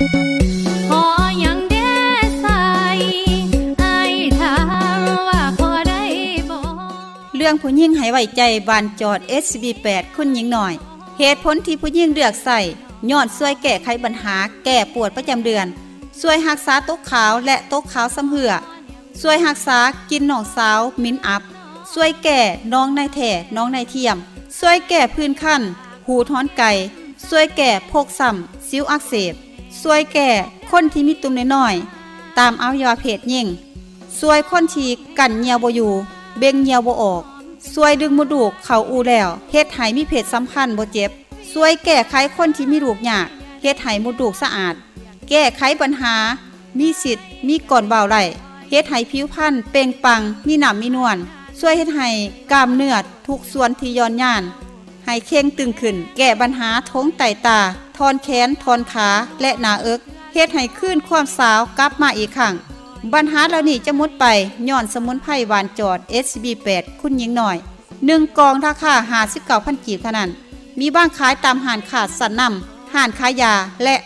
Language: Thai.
เรื่องผู้หญิงให้ไว้ใจบานจอด SB8 คุณหญิงหน่อย เหตุผลที่ผู้หญิงเลือกใส่ยอนช่วยแก้ไขปัญหา แก้ปวดประจำเดือนช่วยรักษาตกขาวและตกขาวสำเหือช่วยรักษากินหนองสาวมิ้นอัพช่วยแก่น้องในแถ่น้องในเทียมช่วยแก่พื้นคันหูท้อนไก่ช่วยแก่พกซ้ำซิวอักเสบ ช่วยแก่คนที่มีตุ่มน้อยๆตามอวัยวะเพศยิ่งสวยคนทีกันเหี่ยวบ่อยู่ เบ่งเหี่ยวบ่ออกสวยดึงมดูกเข้าอูแล้วเฮ็ดให้มีเพศสัมพันธ์บ่เจ็บสวยแก้ไขคนที่มีลูกยากเฮ็ดให้มดูกสะอาด แก้ไขปัญหา มีสิทธิ์ มีก่อนเบาไหลเฮ็ดให้ผิวพรรณเปล่งปัง มีหนำมีนวลช่วยเฮ็ดให้กล้ามเนื้อทุกส่วนที่ย่อนย่าน ให้เข่งตึงขึ้น แก้ปัญหาท้องไตตา ทอนแขนทอนขาและหนาเอิกเฮ็ดให้คืนความสาวกลับมาอีกครั้งปัญหาเหล่านี้จะหมดไปย้อนสมุนไพรหวานจอด SB8 คุณหญิงหน่อย1กองราคา59,000กีบเท่านั้น มีบ้างขายตามห่านขาดสันนำห่านขายยาและ